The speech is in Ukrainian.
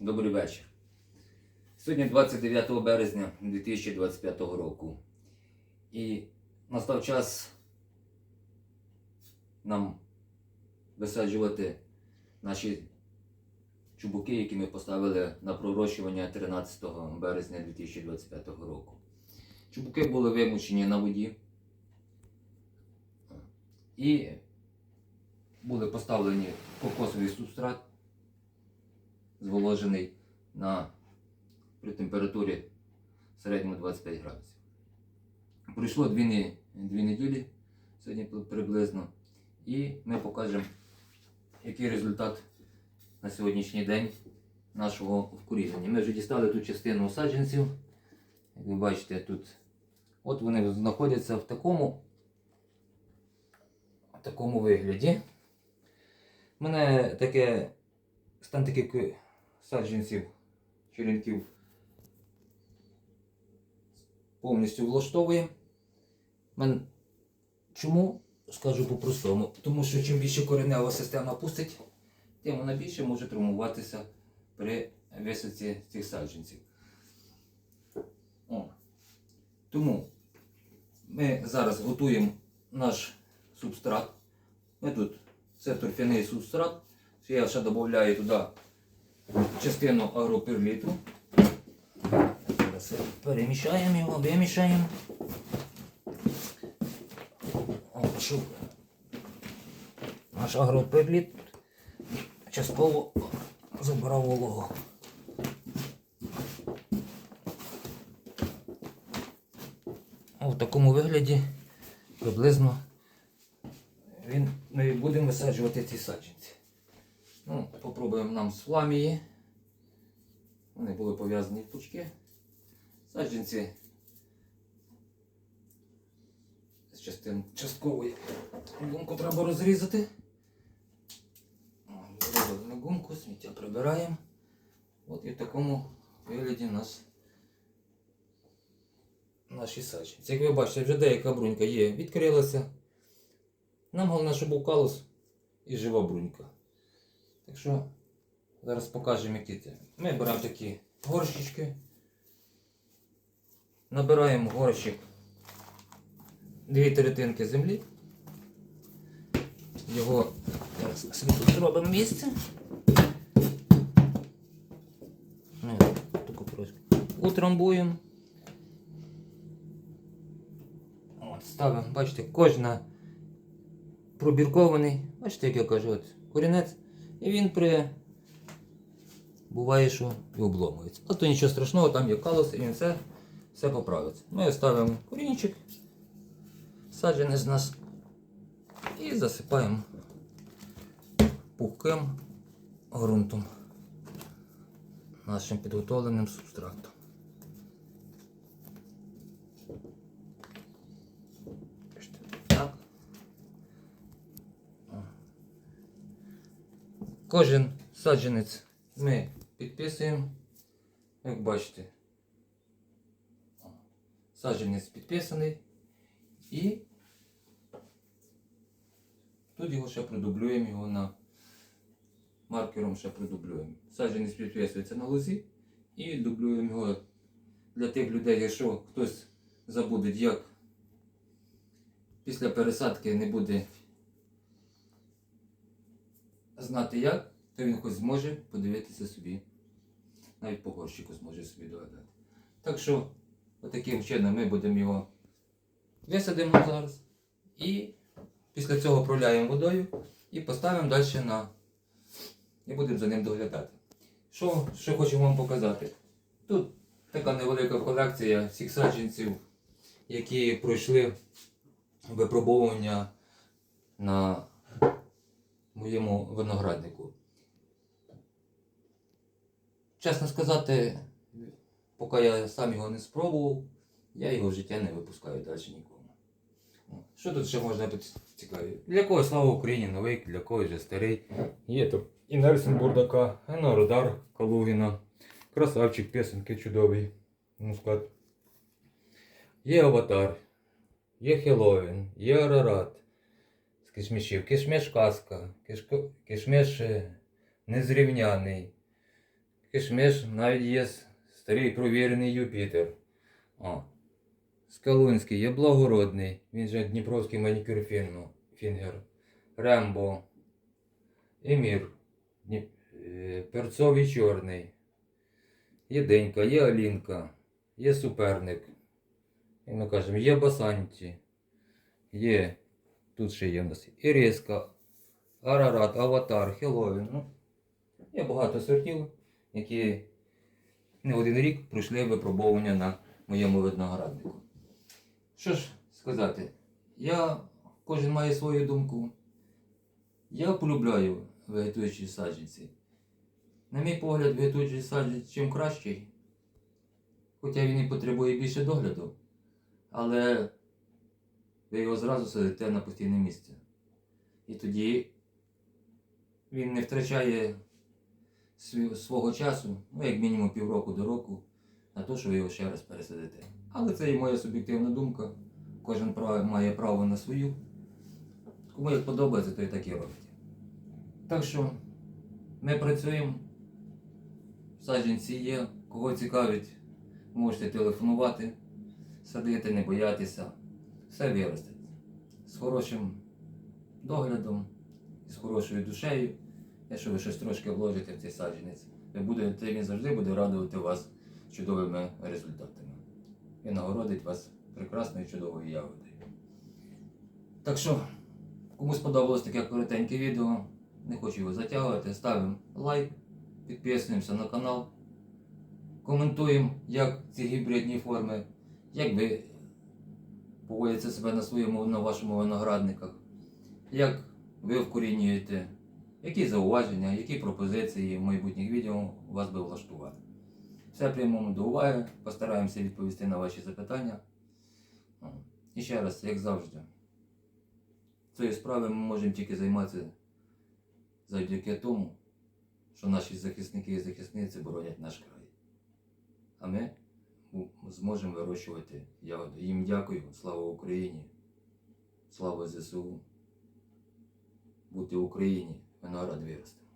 Добрий вечір. Сьогодні 29 березня 2025 року. І настав час нам висаджувати наші чубуки, які ми поставили на пророщування 13 березня 2025 року. Чубуки були вимучені на воді. І були поставлені кокосовий субстрат зволожений на при температурі в середньому 25 градусів. Пройшло дві, неділі сьогодні приблизно, і ми покажемо, який результат на сьогоднішній день нашого вкорінення. Ми вже дістали ту частину саджанців. Як ви бачите, тут от вони знаходяться в такому, в такому вигляді. У мене таке стан таких ки- саджанців, черенків повністю влаштовує. Мен... Чому? Скажу по-простому. Тому що чим більше коренева система пустить, тим вона більше може травмуватися при висадці цих саджанців. О. Тому ми зараз готуємо наш субстрат. Ми тут це торфяний субстрат. Я ще додаю туди частину агроперліту. Зараз перемішаємо його, вимішаємо. Наш агроперліт частково забрав вологу. В такому вигляді приблизно він, ми будемо висаджувати ці саджанці. Ну, попробуємо нам з фламії. Вони були пов'язані в пучки. Саджанці з частин часткової гумку треба розрізати. Розрізали гумку, сміття прибираємо. От і в такому вигляді у нас наші саджанці. Як ви бачите, вже деяка брунька є, відкрилася. Нам головне, щоб був калус і жива брунька. Так що зараз покажемо, які це. Ми беремо такі горщички. Набираємо горщик дві третинки землі. Його зараз зробимо місце. Ну, таку трошки. Утрамбуємо. Ставимо, бачите, кожна пробіркований. Бачите, як я кажу, от, корінець. І він при. Буває, що і обломується. А то нічого страшного, там є калус, і він все, все поправиться. Ми ставимо корінчик, саджанець з нас і засипаємо пухким ґрунтом нашим підготовленим субстратом. Так. Кожен саджанець ми підписуємо. Як бачите, саджанець підписаний і тут його ще продублюємо його на маркером ще продублюємо. Саджанець підписується на лозі і дублюємо його для тих людей, якщо хтось забуде, як після пересадки не буде знати як, то він хоч зможе подивитися собі. Навіть по горщику зможе собі догадати. Так що, отаким чином ми будемо його висадимо зараз. І після цього проляємо водою і поставимо далі на. І будемо за ним доглядати. Що ще хочу вам показати? Тут така невелика колекція всіх саджанців, які пройшли випробовування на моєму винограднику. Чесно сказати, поки я сам його не спробував, я його в життя не випускаю далі нікому. Що тут ще можна цікаві? Для когось слава Україні новий, для когось вже старий. Є тут і Нельсон Бурдака, і Народар Калугіна, красавчик, пісенки чудовий, мускат. Є Аватар, є Хеллоуін, є Арарат кишмішів, кишміш казка, кишко- кишміш е, незрівняний, Кишмиш навіть є старий провірений Юпітер. О. Скалунський є благородний. Він же Дніпровський манікюр фінгер. Рембо. Емір. Дніп... е, Перцовий чорний. Є Денька, є Алінка, є суперник. Як ми кажемо, є Басанті. Є. Тут ще є в нас Іриска, Арарат, Аватар, Хеллоуін. Ну, є багато сортів, які не один рік пройшли випробовування на моєму винограднику. Що ж сказати, я кожен має свою думку. Я полюбляю вегетуючі саджанці. На мій погляд, вегетуючий саджанець чим кращий, хоча він і потребує більше догляду, але ви його зразу садите на постійне місце. І тоді він не втрачає свого часу, ну як мінімум півроку до року, на те, що ви його ще раз пересадите. Але це і моя суб'єктивна думка. Кожен має право на свою. Кому як подобається, то і так і робить. Так що ми працюємо. Саджанці є. Кого цікавить, можете телефонувати, садити, не боятися. Все виросте. З хорошим доглядом, з хорошою душею. Якщо ви щось трошки вложите в цей саджанець, ви будете, він завжди буде радувати вас чудовими результатами. І нагородить вас прекрасною чудовою ягодою. Так що, кому сподобалось таке коротеньке відео, не хочу його затягувати, ставимо лайк, підписуємося на канал, коментуємо, як ці гібридні форми, як ви поводите себе на своєму на вашому виноградниках, як ви вкорінюєте, які зауваження, які пропозиції в майбутніх відео вас би влаштувати. Все приймемо до уваги, постараємося відповісти на ваші запитання. Ну, І ще раз, як завжди, цією справою ми можемо тільки займатися завдяки тому, що наші захисники і захисниці боронять наш край. А ми зможемо вирощувати ягоди. Їм дякую, слава Україні, слава ЗСУ. Бути в Україні, виноград виросте.